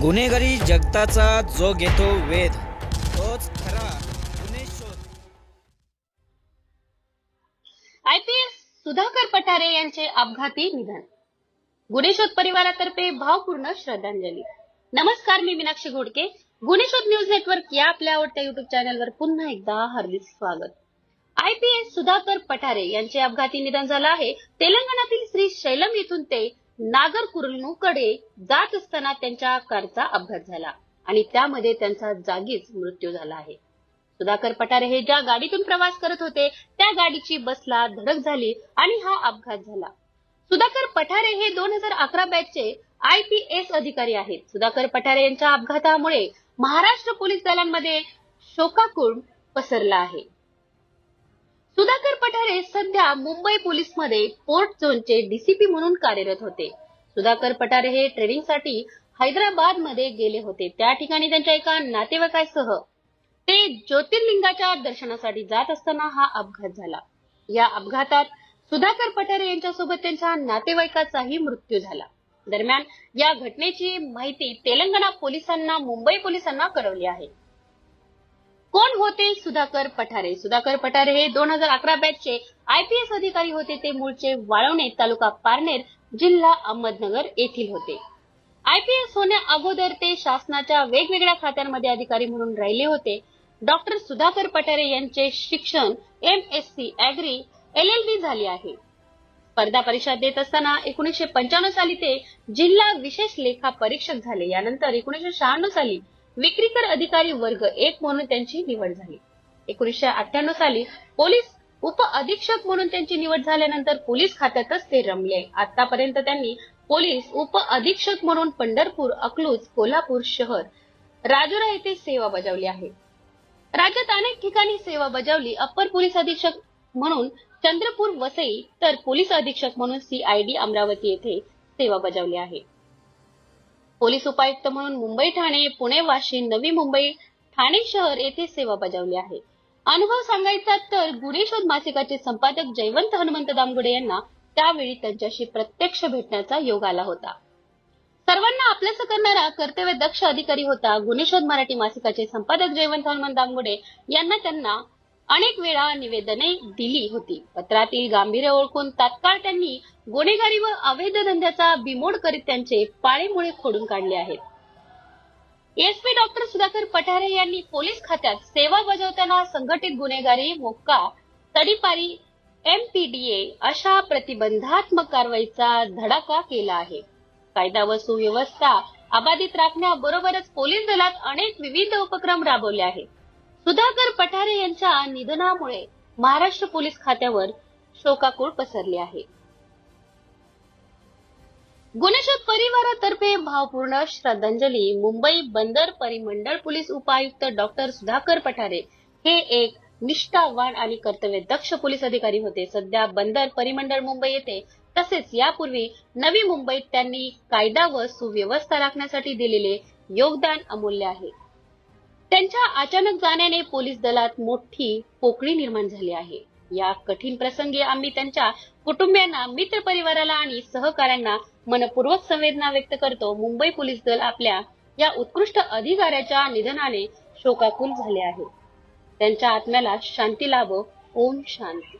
गुन्हेगारी जगताचा जो घेतो वेध तोच खरा गुन्हे शोध. आयपीएस सुधाकर पठारे यांचे अपघाती निधन. गुन्हे शोध परिवारातर्फे भावपूर्ण श्रद्धांजली. नमस्कार मी मीनाक्षी घोडके. गुन्हे शोध न्यूज नेटवर्क या आपल्या आवडत्या युट्यूब चॅनलवर पुन्हा एकदा हार्दिक स्वागत. आयपीएस सुधाकर पठारे यांचे अपघाती निधन झालं आहे. तेलंगणातील श्री शैलम येथून ते नागरकुर्लूकडे जात असताना त्यांच्या कारचा अपघात झाला आणि त्यामध्ये त्यांचा जागीच मृत्यू झाला आहे. सुधाकर पठारे हे ज्या गाडीतून प्रवास करत होते त्या गाडीची बसला धडक झाली आणि हा अपघात झाला. सुधाकर पठारे हे दोन हजार अकरा बॅचचे आय पी एस अधिकारी आहेत. सुधाकर पठारे यांच्या अपघातामुळे महाराष्ट्र पोलीस दलांमध्ये शोकाकुळ पसरला आहे. सुधाकर पठारे सध्या मुंबई पोलीसमध्ये पोर्ट झोनचे डीसीपी म्हणून कार्यरत होते. सुधाकर पठारे हे ट्रेनिंगसाठी हैदराबादमध्ये गेले होते. त्या ठिकाणी त्यांच्या एका नातेवाईकासह ते ज्योतिर्लिंगाच्या दर्शनासाठी जात असताना हा अपघात झाला. या अपघातात सुधाकर पठारे यांच्यासोबत त्यांच्या नातेवाईकाचाही मृत्यू झाला. दरम्यान या घटनेची माहिती तेलंगणा पोलिसांना मुंबई पोलिसांना कळवली आहे. कोण होते? सुधाकर पठारे. सुधाकर पठारे हे दोन हजार अकरा बॅचचे आयपीएस अधिकारी होते. ते मूळचे वाळवणे तालुका पारनेर जिल्हा अहमदनगर येथील होते. आयपीएस होण्या अगोदर ते शासनाच्या वेगवेगळ्या खात्यांमध्ये अधिकारी म्हणून राहिले होते. डॉक्टर सुधाकर पठारे यांचे शिक्षण M S C agri L L B झाले आहे. स्पर्धा परीक्षा देत असताना एकोणीसशे पंच्याण्णव साली ते जिल्हा विशेष लेखा परीक्षक झाले. यानंतर एकोणीसशे शहाण्णव साली विक्रीकर अधिकारी वर्ग एक म्हणून त्यांची निवड झाली. एकोणीसशे अठ्ठ्याण्णव साली पोलीस उप अधीक्षक म्हणून त्यांची निवड झाल्यानंतर पोलीस खात्यातच ते रमले. आतापर्यंत त्यांनी पोलीस उप अधीक्षक म्हणून पंढरपूर अकलूज कोल्हापूर शहर राजुरा येथे सेवा बजावली आहे. राज्यात अनेक ठिकाणी सेवा बजावली. अप्पर पोलीस अधीक्षक म्हणून चंद्रपूर वसई तर पोलीस अधीक्षक म्हणून सीआयडी अमरावती येथे सेवा बजावली आहे. पोलीस उपायुक्त म्हणून मुंबई ठाणे पुणे वाशिम नवी मुंबई ठाणे शहर येथे सेवा बजावली आहे. अनुभव सांगायचा तर गुन्हे शोध मासिकाचे संपादक जयवंत हनुमंत दामगुडे यांना त्यावेळी त्यांच्याशी प्रत्यक्ष भेटण्याचा योग आला होता. सर्वांना आपल्यास करणारा कर्तव्य दक्ष अधिकारी होता. गुन्हे शोध मराठी मासिकाचे संपादक जयवंत हनुमंत दामगुडे यांना त्यांना अनेक वेळा निवेदने दिली होती. पत्रातील गांभीर्य ओळखून तात्काळ त्यांनी गुन्हेगारी व अवैध धंद्याचा बिमोड करीत त्यांचे पाळेमुळे खोडून काढले आहेत. एसपी डॉक्टर सुधाकर पठारे यांनी पोलीस खात्यात सेवा बजावताना संघटित गुन्हेगारी मोक्का तडीपारी एमपीडीए अशा प्रतिबंधात्मक कारवाईचा धडाका केला आहे. कायदा व सुव्यवस्था अबाधित राखण्याबरोबरच पोलीस दलात अनेक विविध उपक्रम राबवले आहेत. सुधाकर पठारे यांच्या निधनामुळे महाराष्ट्र पोलीस खात्यावर शोकाकूळ पसरली आहे. गुन्हेशोध परिवारातर्फे भावपूर्ण श्रद्धांजली मुंबई बंदर परिमंडळ पोलीस उपायुक्त डॉक्टर सुधाकर पठारे हे एक निष्ठावान आणि कर्तव्यदक्ष पोलीस अधिकारी होते. सध्या बंदर परिमंडळ मुंबई येथे तसेच यापूर्वी नवी मुंबईत त्यांनी कायदा व सुव्यवस्था राखण्यासाठी दिलेले योगदान अमूल्य आहे. त्यांच्या अचानक जाण्याने पोलीस दलात मोठी पोकळी निर्माण झाली आहे. या कठीण प्रसंगी आम्ही त्यांच्या कुटुंबियांना मित्र परिवाराला आणि सहकाऱ्यांना मनपूर्वक संवेदना व्यक्त करतो. मुंबई पोलीस दल आपल्या या उत्कृष्ट अधिकाऱ्याच्या निधनाने शोकाकुल झाले आहे. त्यांच्या आत्म्याला शांती लाभो. ओम शांती.